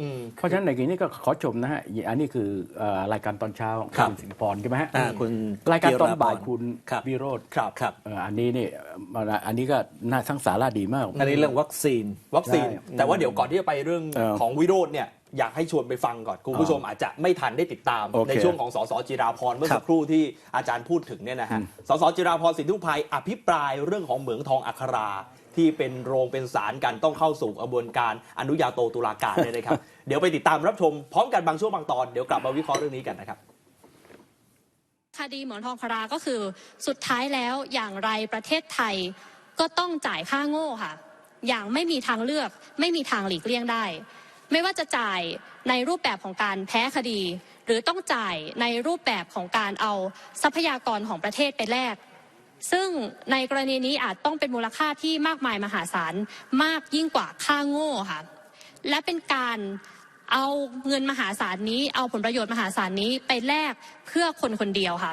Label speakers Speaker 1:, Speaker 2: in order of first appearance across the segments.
Speaker 1: อืม
Speaker 2: เพราะฉะนั้นในกรณีนี้ก็ขอชมนะฮะ อันนี้คือเอ่อรายการตอนเช้า
Speaker 3: ครับ
Speaker 2: ณสิงห์พรใช่ไหมฮะ
Speaker 3: อ่าคุณ
Speaker 2: รายการตอน
Speaker 3: จิรพร
Speaker 2: บ่ายคุณ
Speaker 3: ครับ
Speaker 2: วิโรธ
Speaker 1: ครับ
Speaker 3: ครับ
Speaker 2: เอ่ออันนี้นี่เอ่ออันนี้ก็น่าทั้งสาระดีมาก
Speaker 3: อันนี้เรื่องวัคซีน
Speaker 1: วัคซีน
Speaker 2: ใช่
Speaker 1: แต่ว่าเดี๋ยวก่อนที่จะไปเรื่อง
Speaker 2: เออ
Speaker 1: ของวิโรจน์เนี่ยอยากให้ชวนไปฟังก่อน คุณผู้ชมอาจจะไม่ทันได้ติดตาม
Speaker 2: โอเค
Speaker 1: ในช่วงของสสจิราพรเมื่อ
Speaker 3: ครับ
Speaker 1: สักครู่ที่อาจารย์พูดถึงเนี่ยนะฮะสสจิราพรสินทุพภัยอภิปรายเรื่องของเหมืองทองอัครา ที่เป็นโรงเป็นศาลกันต้องเข้าสู่กระบวนการอนุญาโตตุลาการเนี่ยนะครับ เดี๋ยวไปติดตามรับชมพร้อมกันบางช่วงบางตอนเดี๋ยวกลับมาวิเคราะห์เรื่องนี้กันนะครับ
Speaker 4: คดีเหมืองทองคราก็คือสุดท้ายแล้วอย่างไรประเทศไทยก็ต้องจ่ายค่าโง่ค่ะ อย่างไม่มีทางเลือกไม่มีทางหลีกเลี่ยงได้ ไม่ว่าจะจ่ายในรูปแบบของการแพ้คดี หรือต้องจ่ายในรูปแบบของการเอาทรัพยากรของประเทศไปแลก ซึ่งในกรณีนี้อาจต้องเป็นมูลค่าที่มากมายมหาศาลมากยิ่งกว่าค่าโง่ค่ะ และเป็นการเอาเงินมหาศาลนี้ เอาผลประโยชน์มหาศาลนี้ไปแลกเพื่อคนคนเดียวค่ะ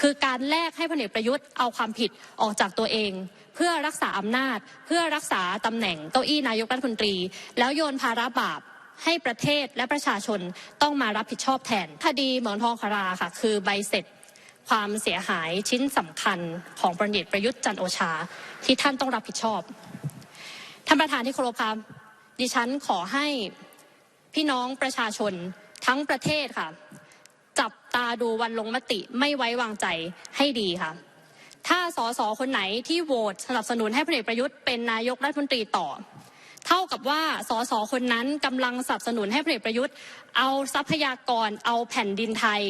Speaker 4: คือการแลกให้พลเอกประยุทธ์เอาความผิดออกจากตัวเอง เพื่อรักษาอำนาจ เพื่อรักษาตำแหน่งเก้าอี้นายกรัฐมนตรี แล้วโยนภาระบาปให้ประเทศและประชาชนต้องมารับผิดชอบแทนคดีเหมืองทองคาราค่ะ คือใบเสร็จ ความเสียหายชิ้นสำคัญของพลเอกประยุทธ์จันโอชา ที่ท่านต้องรับผิดชอบ ท่านประธานที่เคารพครับดิฉันขอให้พี่น้องประชาชนทั้งประเทศค่ะ จับตาดูวันลงมติไม่ไว้วางใจให้ดีค่ะ ถ้าสสคนไหนที่โหวตสนับสนุนให้พลเอกประยุทธ์เป็นนายกรัฐมนตรีต่อ เท่ากับว่าสสคนนั้นกำลังสนับสนุนให้พลเอกประยุทธ์ เอาทรัพยากรเอาแผ่นดินไทย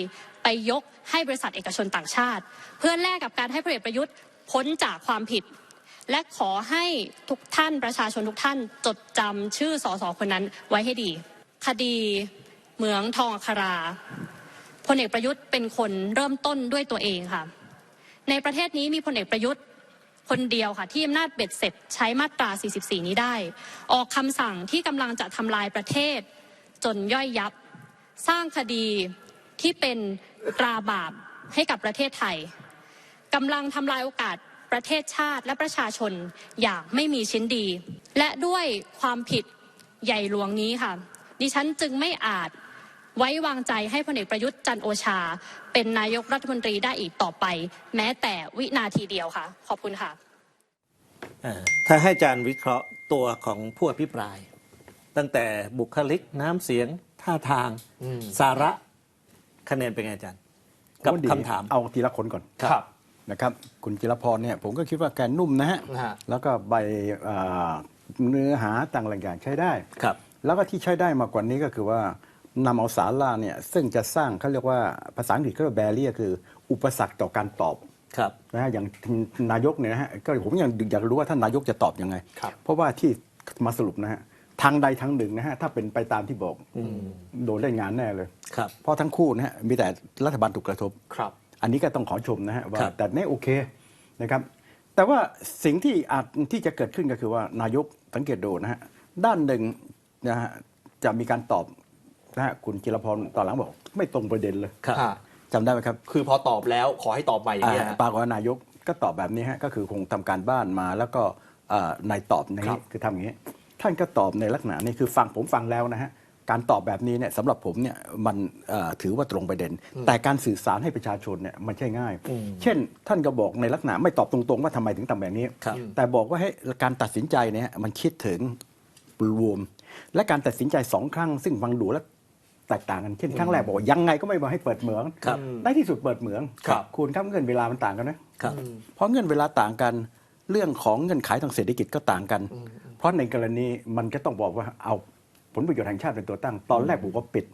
Speaker 4: ไปยกให้บริษัทเอกชนต่างชาติ เพื่อแลกกับการให้พลเอกประยุทธ์พ้นจากความผิด และขอให้ทุกท่านประชาชนทุกท่านจดจำชื่อสสคนนั้นไว้ให้ดี คดีเหมืองทองอัคราพลเอกประยุทธ์เป็นคนเริ่มต้นด้วยตัวเองค่ะ ในประเทศนี้มีพลเอกประยุทธ์คนเดียวค่ะที่อำนาจเบ็ดเสร็จใช้มาตรา 44 นี้ได้ ออกคำสั่งที่กำลังจะทำลายประเทศจนย่อยยับ สร้างคดีที่เป็น ตราบาปให้กับประเทศไทยกำลังทำลายโอกาสประเทศชาติและประชาชนอย่างไม่มีชิ้นดี และด้วยความผิดใหญ่หลวงนี้ค่ะ ดิฉันจึงไม่อาจไว้วางใจให้พลเอกประยุทธ์จันทร์โอชา เป็นนายกรัฐมนตรีได้อีกต่อไป แม้แต่วินาทีเดียวค่ะ ขอบคุณค่ะ
Speaker 3: เอ่อถ้าให้อาจารย์วิเคราะห์ตัวของผู้อภิปราย ตั้งแต่บุคลิกน้ำเสียงท่าทาง
Speaker 1: อืม
Speaker 3: สาระ คะแนนเป็นไงอาจารย์ กับ
Speaker 2: โอ้ดี
Speaker 3: คำถาม
Speaker 2: เอาทีละคนก่อน
Speaker 1: ครับ
Speaker 2: นะครับคุณจิรพรเนี่ยผมก็คิดว่าแกนุ่มนะฮะ
Speaker 1: นะฮะ
Speaker 2: แล้วก็ใบเอ่อเนื้อหาต่างๆอย่างใช้ได้
Speaker 3: ครับ
Speaker 2: แล้วก็ที่ใช้ได้มากกว่านี้ก็คือว่านำเอาสาราเนี่ยซึ่งจะสร้างเขาเรียกว่าภาษาอังกฤษเขาเรียกแบเรียคือ อุปสรรคต่อการตอบ
Speaker 3: ครับ
Speaker 2: นะฮะอย่างนายกเนี่ยนะฮะก็ผมยังอยากรู้ว่าท่านนายกจะตอบยังไง
Speaker 1: ครับ
Speaker 2: เพราะว่าที่มาสรุปนะฮะ ทางใดทางหนึ่งนะฮะถ้าเป็นไปตามที่บอกโดนเล่นงานแน่เลย
Speaker 3: ครับ
Speaker 2: เพราะทั้งคู่นะฮะมีแต่รัฐบาลถูกกระทบ
Speaker 1: ครับ
Speaker 2: อันนี้ก็ต้องขอชมนะฮะว่า
Speaker 3: ครับ
Speaker 2: แต่นี่โอเคนะครับ แต่ว่าสิ่งที่อาจที่จะเกิดขึ้นก็คือว่านายกสังเกตดูนะฮะด้านหนึ่งนะฮะจะมีการตอบนะฮะคุณจิรพรตอนหลังบอก ไม่ตรงประเด็นเลย
Speaker 3: ครับ
Speaker 1: อ่า
Speaker 2: จำได้ไหมครับ
Speaker 1: คือพอตอบแล้วขอให้ตอบใหม่อย่างเงี้ย
Speaker 2: อ่า
Speaker 1: ฮะ
Speaker 2: ปรากฏว่านายกก็ตอบแบบนี้ฮะก็คือคงทำการบ้านมาแล้วก็เอ่อนายตอบใน
Speaker 1: ครั
Speaker 2: นี้
Speaker 1: บ
Speaker 2: คือทำอย่างนี้ ท่านก็ตอบในลักษณะนี้คือฟังผมฟังแล้วนะฮะการตอบแบบนี้เนี่ยสำหรับผมเนี่ยมันเอ่อถือว่าตรงประเด็น แต่การสื่อสารให้ประชาชนเนี่ยมันใช่ง่าย เช่น ท่านก็บอกในลักษณะไม่ตอบตรงๆ ว่าทำไมถึงทำแบบนี้
Speaker 3: ครับ
Speaker 2: แต่บอกว่าให้การตัดสินใจเนี่ยมันคิดถึงรวม และการตัดสินใจสองครั้ง ซึ่งฟังดูแล้วแตกต่างกันเช่นครั้งแรกบอกว่ายังไงก็ไม่มาให้เปิดเหมือง
Speaker 3: ครับ
Speaker 2: ในที่สุดเปิดเหมือง
Speaker 1: ครับ
Speaker 2: คุณครับเงื่อนเวลามันต่างกันนะ
Speaker 3: ครับ
Speaker 2: เพราะเงื่อนเวลาต่างกัน เรื่องของเงื่อนไขทางเศรษฐกิจก็ต่างกัน เพราะในกรณีมันก็ต้องบอกว่าเอาผลประโยชน์แห่งชาติเป็นตัวตั้ง ตอนแรกผมก็ปิด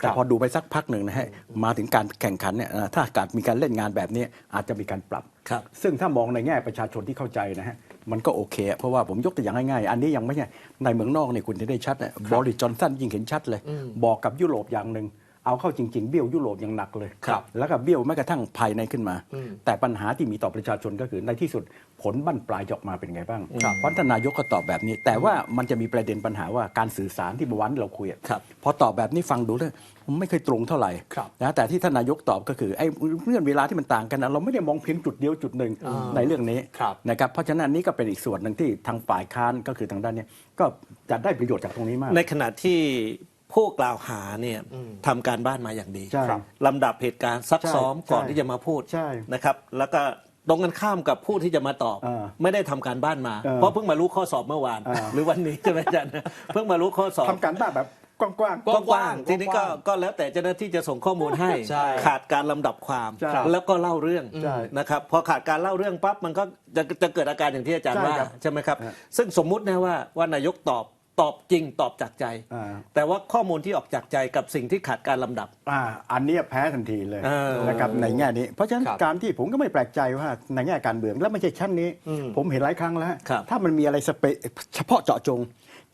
Speaker 1: ครั
Speaker 2: แต่
Speaker 1: บ
Speaker 2: พอดูไปสักพักหนึ่งนะฮะมาถึงการแข่งขันเนี่ยนะถ้าการมีการเล่นงานแบบนี้อาจจะมีการปรับ
Speaker 3: ครับ
Speaker 2: ซึ่งถ้ามองในแง่ประชาชนที่เข้าใจนะฮะมันก็โอเค เพราะว่าผมยกตัวอย่างง่ายๆ อันนี้ยังไม่ใช่ในเมืองนอกเนี่ยคุณจะได้ชัดนะบริจอนสันยิ่งเห็นชัดเลย บอกกับยุโรปอย่างหนึ่งเอาเข้าจริง ๆ เบี้ยวยุโรปอย่างหนักเลย
Speaker 1: ครับ
Speaker 2: แล้วก็เบี้ยวแม้กระทั่งภายในขึ้นมา
Speaker 1: อืม
Speaker 2: แต่ปัญหาที่มีต่อประชาชนก็คือในที่สุด ผลบั้นปลายจะออกมาเป็นไงบ้าง
Speaker 1: ครับ
Speaker 2: เพราะท่านนายกก็ตอบแบบนี้ แต่ว่ามันจะมีประเด็นปัญหาว่าการสื่อสารที่เมื่อวานเราคุยอะ
Speaker 3: ครับ
Speaker 2: พอตอบแบบนี้ฟังดูแล้วผมไม่เคยตรงเท่าไหร่
Speaker 1: ครับ
Speaker 2: นะแต่ที่ท่านนายกตอบก็คือไอ้เรื่องเวลาที่มันต่างกันนะเราไม่ได้มองเพียงจุดเดียวจุดหนึ่ง
Speaker 1: อ่า
Speaker 2: ในเรื่องนี้
Speaker 1: ครับ
Speaker 2: นะครับเพราะฉะนั้นอันนี้ก็เป็นอีกส่วนหนึ่งที่ทางฝ่ายค้านก็คือทางด้านเนี้ยก็จะได้ประโยชน์จากตรงนี้มาก
Speaker 3: ในขณะที่ผู้กล่าวหาเนี่ย
Speaker 1: อืม
Speaker 3: ทำการบ้านมาอย่างดี
Speaker 2: ใช่
Speaker 1: ครับ
Speaker 3: ลำดับเหตุการณ์ซัก
Speaker 2: ใช่
Speaker 3: ซ้อมก่อน
Speaker 2: ใช่
Speaker 3: ที่จะมาพูด
Speaker 2: ใช่
Speaker 3: นะครับ แล้วก็ ตรงกันข้ามกับผู้ที่จะมาตอบ
Speaker 2: อ่า
Speaker 3: ไม่ได้ทำการบ้านมา
Speaker 2: เออ
Speaker 3: เพราะเพิ่งมารู้ข้อสอบเมื่อวาน
Speaker 2: อ่า
Speaker 3: หรือวันนี้ใช่ไหมอาจารย์เพิ่งมารู้ข้อสอบ
Speaker 2: ทำการบ้านแบบกว้างๆ
Speaker 1: กว้าง
Speaker 3: กว้างๆทีนี้ก็
Speaker 1: กว้าง
Speaker 3: ก็แล้วแต่เจ้าหน้าที่จะส่งข้อมูลให้
Speaker 1: ใช่
Speaker 3: ขาดการลำดับความ
Speaker 2: ใช่
Speaker 3: แล้วก็เล่าเรื่อง
Speaker 2: ใช่
Speaker 3: นะครับพอขาดการเล่าเรื่องปั๊บมันก็จะจะเกิดอาการอย่างที่อาจารย์
Speaker 2: ใช่
Speaker 3: ว่า
Speaker 2: ครับ
Speaker 3: ใช่ไหมครับ
Speaker 2: ฮะ
Speaker 3: ซึ่งสมมุตินะว่าว่านายกตอบ ตอบจริงตอบจากใจ
Speaker 2: อ่า
Speaker 3: แต่ว่าข้อมูลที่ออกจากใจกับสิ่งที่ขาดการลำดับ
Speaker 2: อ่าอันเนี้ยแพ้ทันทีเลย
Speaker 3: เออ
Speaker 2: นะครับในแง่นี้ เพราะฉะนั้น
Speaker 1: ครับ
Speaker 2: การที่ผมก็ไม่แปลกใจว่าในแง่การเมืองแล้วไม่ใช่ชั้นนี้
Speaker 1: อืม
Speaker 2: ผมเห็นหลายครั้งแล้ว
Speaker 3: ครับ
Speaker 2: ถ้ามันมีอะไรสเปเฉพาะเจาะจง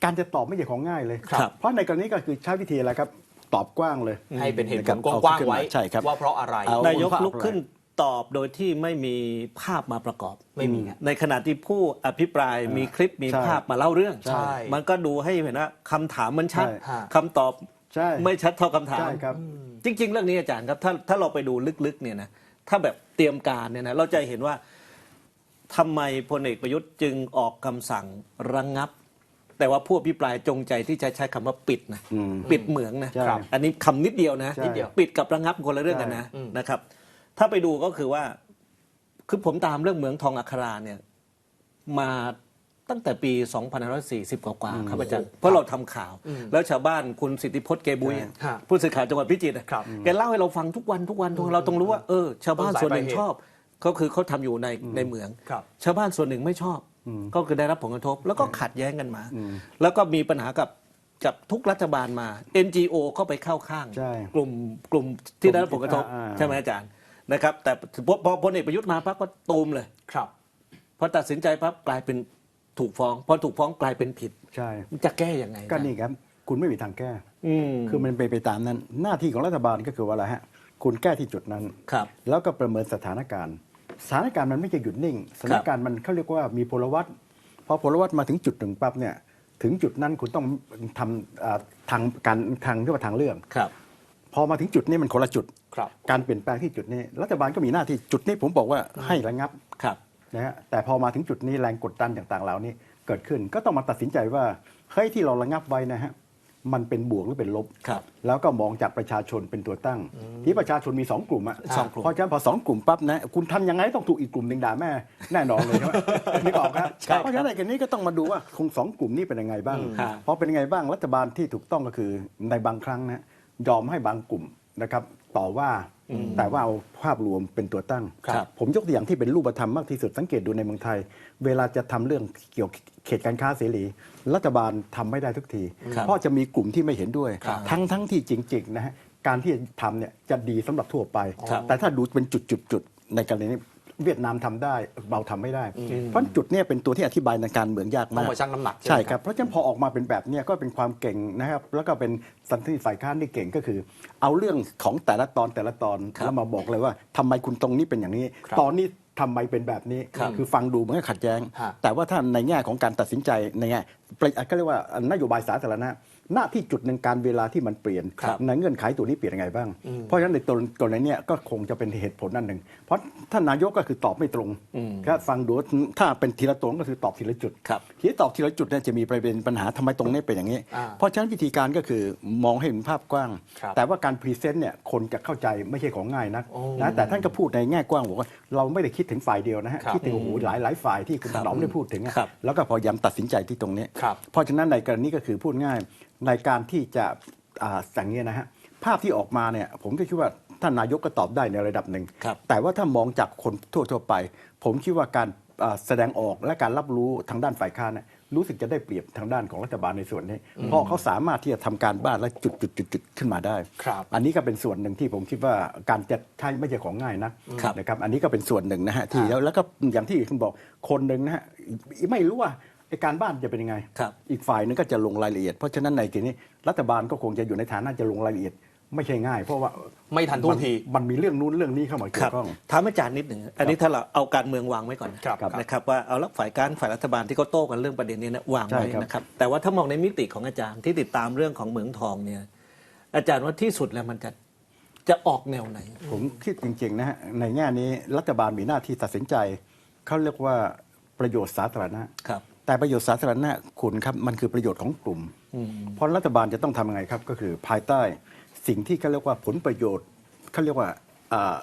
Speaker 2: การจะตอบไม่ใช่ของง่ายเลย
Speaker 3: ครับ
Speaker 2: เพราะในกรณีก็คือใช้วิธีอะไรครับตอบกว้างเลย
Speaker 1: ให้เป็นเหตุผล
Speaker 2: นะครับ
Speaker 1: กว้าง
Speaker 2: เอาขึ้
Speaker 1: ๆ
Speaker 2: นมา
Speaker 1: ไว้
Speaker 2: ใช่ครับ
Speaker 1: ว่าเพราะอะไร
Speaker 2: เอา
Speaker 3: นายก
Speaker 2: ภาพ
Speaker 3: ลุกขึ้น ตอบโดยที่ไม่มีภาพมาประกอบ
Speaker 1: ไม่มีครับ
Speaker 3: ในขณะที่ผู้อภิปรายมีคลิปมี
Speaker 2: ใช่
Speaker 3: ภาพมาเล่าเรื่อง
Speaker 1: ใช่
Speaker 3: มันก็ดูให้เห็นว่าคำถามมันชัด
Speaker 2: ใช่
Speaker 1: ฮะ
Speaker 3: คำตอบ
Speaker 2: ใช่
Speaker 3: ไม่ชัดเท่าคำถาม
Speaker 2: ใช่ครับ
Speaker 3: จริง ๆ เรื่องนี้อาจารย์ครับถ้าถ้าเราไปดูลึกๆเนี่ยนะถ้าแบบเตรียมการเนี่ยนะเราจะเห็นว่าทำไมพลเอกประยุทธ์จึงออกคำสั่งระงงับ แต่ว่าผู้อภิปรายจงใจที่จะใช้คำว่าปิดนะ
Speaker 2: อืม
Speaker 3: ปิดเหมืองนะ
Speaker 2: ใช่
Speaker 3: อันนี้คำนิดเดียวนะ
Speaker 2: ใช่นิดเดียว
Speaker 3: ปิดกับระงับคนละเรื่องกันนะ
Speaker 1: ใช่อืม
Speaker 3: นะครับ ถ้าไปดูก็คือว่า คือผมตามเรื่องเหมืองทองอัคราเนี่ย มาตั้งแต่ปี 2540 กว่าๆครับอาจารย์เพราะเราทำข่าว แล้วชาวบ้านคุณสิทธิพจน์เกบุย
Speaker 1: ฮะ
Speaker 3: ผู้สื่อข่าวจังหวัดพิจิตรอะ
Speaker 1: ครับ
Speaker 3: แกเล่าให้เราฟังทุกวันทุกวันทุกวันเราต้องรู้ว่าเออชาวบ้านส่วนหนึ่งชอบก็คือเขาทำอยู่ในในเหมือง
Speaker 1: ครับ
Speaker 3: ชาวบ้านส่วนหนึ่งไม่ชอบ ก็คือได้รับผลกระทบ แล้วก็ขัดแย้งกันมา แล้วก็มีปัญหากับกับทุกรัฐบาลมา NGO ก็ไปเข้าข้าง
Speaker 2: ใช่
Speaker 3: กลุ่มกลุ่มที่ได้รับผลกระทบ
Speaker 2: อ่า
Speaker 3: ใช่ไหมอาจารย์ นะครับ แต่พอพอพลเอกประยุทธ์มาปั๊บก็ตูมเลย
Speaker 1: ครับ
Speaker 3: พอตัดสินใจปั๊บกลายเป็นถูกฟ้องพอถูกฟ้องกลายเป็นผิด
Speaker 2: ใช่
Speaker 3: จะแก้ยังไง
Speaker 2: ก็นี่ครับ คุณไม่มีทางแก้
Speaker 3: อืม
Speaker 2: คือมันเป็นไปตามนั้น หน้าที่ของรัฐบาลก็คือว่าอะไรฮะ คุณแก้ที่จุดนั้น
Speaker 3: ครับ
Speaker 2: แล้วก็ประเมินสถานการณ์สถานการณ์มันไม่จะหยุดนิ่งสถานการณ์มันเขาเรียกว่ามีพลวัตพอพลวัตมาถึงจุดหนึ่งปั๊บเนี่ย ถึงจุดนั้นคุณต้องทำอ่าทางการทางเรียกว่าทางเลือก
Speaker 3: ครับ
Speaker 2: พอมาถึงจุดนี้มันคนละจุด
Speaker 1: ครับ
Speaker 2: การเปลี่ยนแปลงที่จุดนี้ รัฐบาลก็มีหน้าที่จุดนี้ผมบอกว่าให้ระงับ
Speaker 3: ครับ
Speaker 2: นะฮะแต่พอมาถึงจุดนี้แรงกดดันต่างๆ เหล่านี้เกิดขึ้นก็ต้องมาตัดสินใจว่าเฮ้ยที่เราระงับไว้นะฮะมันเป็นบวกหรือเป็นลบ
Speaker 3: ครับ
Speaker 2: แล้วก็มองจากประชาชนเป็นตัวตั้ง ที่ประชาชนมีสองกลุ่มอะ
Speaker 3: สองกลุ่ม
Speaker 2: เพราะฉะนั้นพอสองกลุ่มปั๊บนะคุณทำยังไงต้องถูกอีกกลุ่มหนึ่งด่าแม่แน่นอนเลยใช่ไหมนึกออกครับ
Speaker 3: ใช่ครับ
Speaker 2: เพราะฉะนั้นในกันนี้ก็ต้องมาดูว่าคงสองกลุ่มนี้เป็นยังไงบ้าง
Speaker 3: ครับ
Speaker 2: พอเป็นยังไงบ้างรัฐบาลที่ถูกต้องก็คือในบางครั้งนะ ยอมให้บางกลุ่มนะครับต่อว่าแต่ว่าเอาภาพรวมเป็นตัวตั้ง
Speaker 3: ครับ
Speaker 2: ผมยกตัวอย่างที่เป็นรูปธรรมมากที่สุดสังเกตดูในเมืองไทย เวลาจะทำเรื่องเกี่ยวเขตการค้าเสรี รัฐบาลทำไม่ได้ทุกที
Speaker 3: ครับ
Speaker 2: เพราะจะมีกลุ่มที่ไม่เห็นด้วย
Speaker 3: ครับ
Speaker 2: ทั้งทั้งที่จริงๆนะฮะการที่จะทำเนี่ยจะดีสำหรับทั่วไป
Speaker 3: ครับ
Speaker 2: แต่ถ้าดูเป็นจุดๆๆในกรณีนี้ เวียดนามทำได้เราทำไม่ได้ เพราะจุดเนี้เป็นตัวที่อธิบายในการเมืองยาก
Speaker 1: ต้อ
Speaker 2: มางก
Speaker 1: มาชั่งน้ำหนัก
Speaker 2: ใช่
Speaker 1: ไหม
Speaker 2: ครับเพราะฉะนั้นพอออกมาเป็นแบบเนี้ยก็เป็นความเก่งนะครับ แล้วก็เป็นสันติฝ่ายค้านที่เก่งก็คือ เอาเรื่องของแต่ละตอนแต่ละตอน
Speaker 3: ครับ
Speaker 2: แล้วมาบอกเลยว่าทำไมคุณตรงนี้เป็นอย่างนี้
Speaker 1: ครับ
Speaker 2: ตอนนี้ทำไมเป็นแบบนี้
Speaker 3: ครับ
Speaker 2: อฟังดูมันก็ขัดแย้ง
Speaker 1: ฮะ
Speaker 2: แต่ว่าถ้าในแง่ของการตัดสินใจในแง่ประก็เรียกว่านโยบายสาธารณะ หน้าที่จุดหนึ่งการเวลาที่มันเปลี่ยน
Speaker 3: ครับ
Speaker 2: ในเงื่อนไขตัวนี้เปลี่ยนยังไงบ้าง เพราะฉะนั้นในตัวกรณีเนี้ยก็คงจะเป็นเหตุผลนั่นหนึ่ง เพราะท่านนายกก็คือตอบไม่ตรง
Speaker 3: อืม
Speaker 2: ก็ฟังดูถ้าเป็นทีละตรงก็คือตอบทีละจุด
Speaker 3: ครับ
Speaker 2: ทีนี้ตอบทีละจุดเนี่ยจะมีประเด็นปัญหาทำไมตรงนี้เป็นอย่างนี้
Speaker 1: อ่า
Speaker 2: เพราะฉะนั้นวิธีการก็คือมองให้เห็นภาพกว้าง
Speaker 1: ครับ
Speaker 2: แต่ว่าการพรีเซนต์เนี่ยคนจะเข้าใจไม่ใช่ของง่ายนัก
Speaker 1: โอ้
Speaker 2: นะแต่ท่านก็พูดในแง่กว้างบอกว่าเราไม่ได้คิดถึงฝ่ายเดียวนะฮะ
Speaker 1: ครับ
Speaker 2: คิดถึงโอ้โหหลายหลายฝ่ายที่คุณถนอมได้พูดถึงอะ
Speaker 3: ครับ
Speaker 2: แล้วก็พยายามตัดสินใจที่ตรงนี้
Speaker 1: ครับ
Speaker 2: เพราะฉะนั้นในกรณีก็คือพูดง่ายในการที่จะอ่าสั่งเนี้ยนะฮะภาพที่ออกมาเนี่ยผมก็คิดว่าท่านนายกก็ตอบได้ในระดับหนึ่ง
Speaker 3: ครับ
Speaker 2: แต่ว่าถ้ามองจากคนทั่วๆไป ผมคิดว่าการอ่าแสดงออกและการรับรู้ทางด้านฝ่ายค้านเนี่ยรู้สึกจะได้เปรียบทางด้านของรัฐบาลในส่วนนี้ เพราะเขาสามารถที่จะทำการบ้านและจุดจุดจุดจุดๆๆขึ้นมาได้
Speaker 1: ครับ
Speaker 2: อันนี้ก็เป็นส่วนหนึ่งที่ผมคิดว่าการจะใช้ไม่ใช่ของง่ายนะครับนะครับ อันนี้ก็เป็นส่วนหนึ่งนะฮะที่
Speaker 1: ครับ
Speaker 2: แล้วแล้วก็อย่างที่คุณบอกคนหนึ่งนะฮะไม่รู้ว่าไอ้ การบ้านจะเป็นยังไง
Speaker 3: ครับ
Speaker 2: อีกฝ่ายนึงก็จะลงรายละเอียด เพราะฉะนั้นในทีนี้รัฐบาลก็คงจะอยู่ในฐานะจะลงรายละเอียด ไม่ใช่ง่าย เพราะว่า
Speaker 1: ไม่ทันท่วงที
Speaker 2: มันมันมีเรื่องนู้นเรื่องนี้เข้ามา
Speaker 3: ค
Speaker 2: เกี่
Speaker 3: รั
Speaker 2: ย
Speaker 3: บ
Speaker 2: วข้อง
Speaker 3: ถามอาจารย์นิดหนึ่ง อันนี้ถ้าเราเอาการเมืองวางไว้ก่อนนะครับ
Speaker 1: ครับ
Speaker 3: นะครับว่าเอาละฝ่ายการฝ่ายรัฐบาลที่เขาโต้กันเรื่องประเด็นนี้นะวางไว้
Speaker 2: ใช่ครับ
Speaker 3: นะครับ แต่ว่าถ้ามองในมิติของอาจารย์ที่ติดตามเรื่องของเหมืองทองเนี่ย อาจารย์ว่าที่สุดแล้วมันจะจะออกแนวไหน
Speaker 2: ผมคิดจริงๆนะฮะในแง่นี้รัฐบาลมีหน้าที่ตัดสินใจเขาเรียกว่าประโยชน์สาธารณะ
Speaker 3: ครับ
Speaker 2: แต่ประโยชน์สาธารณะคุณครับมันคือประโยชน์ของกลุ่ม เพราะรัฐบาลจะต้องทำยังไงครับ ก็คือภายใต้สิ่งที่เขาเรียกว่าผลประโยชน์เขาเรียกว่าอ่า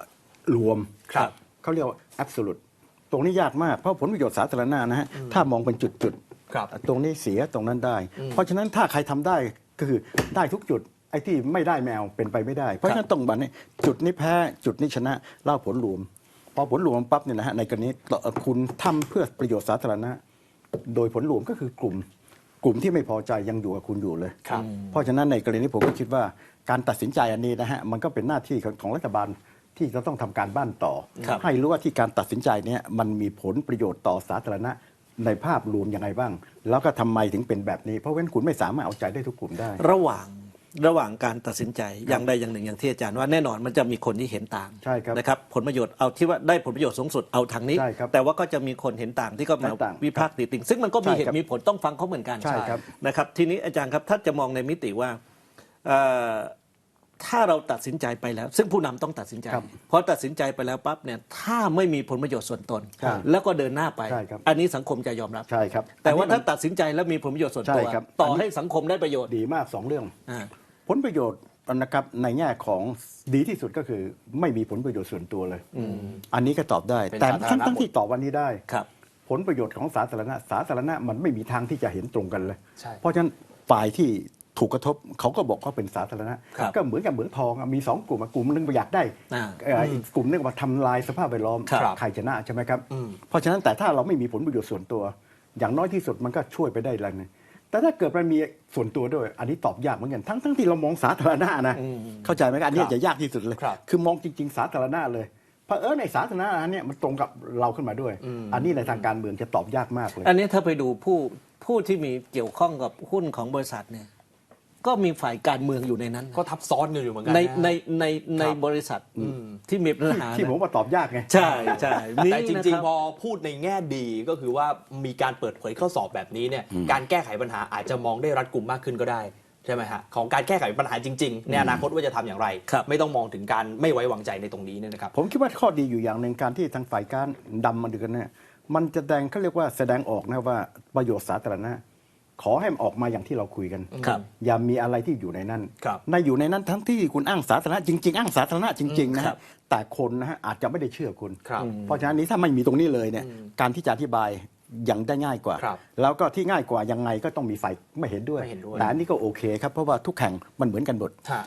Speaker 2: รวม
Speaker 1: ครับ
Speaker 2: เขาเรียกว่า absolute ตรงนี้ยากมากเพราะผลประโยชน์สาธารณะนะฮะถ้ามองเป็นจุดๆ
Speaker 1: ครับ
Speaker 2: ตรงนี้เสียตรงนั้นได้ เพราะฉะนั้นถ้าใครทำได้ก็คือได้ทุกจุดไอ้ที่ไม่ได้แมวเป็นไปไม่ได้ เพราะฉะนั้นต้องบันนี้จุดนี้แพ้จุดนี้ชนะเล่าผลรวม พอผลรวมปั๊บเนี่ยนะฮะในกรณีต่อคุณทำเพื่อประโยชน์สาธารณะ โดยผลรวมก็คือกลุ่ม กลุ่มที่ไม่พอใจยังอยู่กับคุณอยู่เลย
Speaker 1: ครับ
Speaker 2: เพราะฉะนั้นในกรณีนี้ผมก็คิดว่าการตัดสินใจอันนี้นะฮะมันก็เป็นหน้าที่ของของรัฐบาลที่จะต้องทำการบ้านต่อ
Speaker 3: ครับ
Speaker 2: ให้รู้ว่าที่การตัดสินใจเนี่ยมันมีผลประโยชน์ต่อสาธารณะในภาพรวมยังไงบ้าง แล้วก็ทำไมถึงเป็นแบบนี้ เพราะเว้นคุณไม่สามารถเอาใจได้ทุกกลุ่มได้
Speaker 3: ระหว่าง ระหว่างการตัดสินใจอย่างใดอย่างหนึ่งอย่างที่อาจารย์ว่าแน่นอนมันจะมีคนที่เห็นต่าง
Speaker 2: ใช่ครับ
Speaker 3: นะครับผลประโยชน์เอาที่ว่าได้ผลประโยชน์สูงสุดเอาทางนี้
Speaker 2: ใช่ครับ
Speaker 3: แต่ว่าก็จะมีคนเห็นต่างที่ก็มา
Speaker 2: เห็นต่าง
Speaker 3: วิพากษ์ติติงซึ่งมันก็มี
Speaker 2: ใช่
Speaker 3: เห
Speaker 2: ครั
Speaker 3: ตุ
Speaker 2: บ
Speaker 3: มีผลต้องฟังเขาเหมือนกัน
Speaker 2: ใช่ครับ
Speaker 3: นะครับทีนี้อาจารย์ครับถ้าจะมองในมิติว่าเอ่อถ้าเราตัดสินใจไปแล้ว ซึ่งผู้นำต้องตัดสินใจ
Speaker 2: ครับ
Speaker 3: พอตัดสินใจไปแล้วปั๊บเนี่ยถ้าไม่มีผลประโยชน์ส่วนตน
Speaker 2: ครับ
Speaker 3: แล้วก็เดินหน้าไป
Speaker 2: ใช่ครับ
Speaker 3: อันนี้สังคมจะยอมรับ
Speaker 2: ใช่ครับ
Speaker 3: แต่ว่า
Speaker 2: อันนี้
Speaker 3: ถ้าตัดสินใจแล้วมีผลประโยชน์ส่วนตัว
Speaker 2: ใช่ครับ
Speaker 3: ต่ออน
Speaker 2: นี้
Speaker 3: ให้สังคมได้ประโยชน์
Speaker 2: ดีมากสองเรื่อง
Speaker 3: อ่า
Speaker 2: ผลประโยชน์นะครับในแง่ของดีที่สุดก็คือไม่มีผลประโยชน์ส่วนตัวเลย อันนี้ก็ตอบได้
Speaker 1: เป็น
Speaker 2: แต่
Speaker 1: สาธาร
Speaker 2: ทั้ง
Speaker 1: ณะ
Speaker 2: ทั้ง
Speaker 1: หมด
Speaker 2: ที่ตอบวันนี้ได้
Speaker 3: ครับ
Speaker 2: ผลประโยชน์ของสาธารณะ สาธารณะมันไม่มีทางที่จะเห็นตรงกันเลย
Speaker 1: ใช่
Speaker 2: เพราะฉะนั้นฝ่ายที่ถูกกระทบเขาก็บอกเขาเป็นสาธารณะ
Speaker 3: ครับ
Speaker 2: ก็เหมือนกับเหมืองทองอะมีสองกลุ่มอะกลุ่มหนึงอยากได้
Speaker 3: อ่า
Speaker 2: เอ่ออีกกลุ่มหนึงมาทำลายสภาพแวดล้อม
Speaker 3: ครับ
Speaker 2: ใครชนะใช่ไหมครับ
Speaker 1: อืม
Speaker 2: เพราะฉะนั้นแต่ถ้าเราไม่มีผลประโยชน์ส่วนตัว อย่างน้อยที่สุดมันก็ช่วยไปได้แล้วนึง แต่ถ้าเกิดมันมีส่วนตัวด้วย อันนี้ตอบยากเหมือนกันทั้งทั้งที่เรามองสาธารณะนะเข้าใจไหมครับอันนี้
Speaker 1: ครับ
Speaker 2: จะยากที่สุดเลย
Speaker 1: ครับ
Speaker 2: คือมองจริง ๆ สาธารณะเลยเพราะเออในสาธารณะเนี่ยมันตรงกับเราขึ้นมาด้วย อันนี้ในทางการเมืองจะตอบยากมากเลย
Speaker 3: อันนี้ถ้าไปดูผู้ผู้ที่มีเกี่ยวข้องกับหุ้นของบริษัทเนี่ย ก็มีฝ่ายการเมืองอยู่ในนั้นนะ
Speaker 1: ก็ทับซ้อนกันอยู่เหมือนกั
Speaker 3: ใน
Speaker 1: นะ
Speaker 3: ในในใน
Speaker 1: ครับ
Speaker 3: บริษัทที่มีปัญหา
Speaker 2: ที่ผม
Speaker 3: นะ
Speaker 2: ว่าตอบยากไง
Speaker 3: ใช่ใช่มี
Speaker 1: แต่จ
Speaker 3: นะ
Speaker 1: ริง
Speaker 3: คบ
Speaker 1: ๆพอพูดในแง่ดีก็คือว่ามีการเปิดเผยข้อสอบแบบนี้เนี่ยการแก้ไขปัญหาอาจจะมองได้รัดกุมมากขึ้นก็ได้ ใช่ไหมฮะของการแก้ไขปัญหาจริง ๆ ในอนาคตว่าจะทำอย่างไร
Speaker 3: ครับ
Speaker 1: ไม่ต้องมองถึงการไม่ไว้วางใจในตรงนี้เนี่ยนะครับ
Speaker 2: ผมคิดว่าข้อดีอยู่อย่างหนึ่งการที่ทางฝ่ายการดำมาดูกันเนี่ยมันจะแสดงเขาเรียกว่าแสดงออกนะว่าประโยชน์สาธารณะ ขอให้มันออกมาอย่างที่เราคุยกัน
Speaker 3: ครับ
Speaker 2: อย่ามีอะไรที่อยู่ในนั้น
Speaker 1: ครับ
Speaker 2: ในอยู่ในนั้นทั้งที่คุณอ้างสาธารณะจริง ๆ อ้างสาธารณะจริงๆนะ
Speaker 3: ครั
Speaker 2: ฮะ
Speaker 3: บ
Speaker 2: แต่คนนะฮะอาจจะไม่ได้เชื่อคุณ
Speaker 1: ครับ
Speaker 2: เพราะฉะนั้นนี้ถ้าไม่มีตรงนี้เลยเนี่ยการที่จะอธิบายยังได้ง่ายกว่า
Speaker 1: ครับ
Speaker 2: แล้วก็ที่ง่ายกว่ายังไงก็ต้องมีฝ่ายไม่เห็นด้วย
Speaker 1: ไม่เห็นด้วย
Speaker 2: แต่อันนี้ก็โอเคครับเพราะว่าทุกแข่งมันเหมือนกันหมด
Speaker 1: ฮะ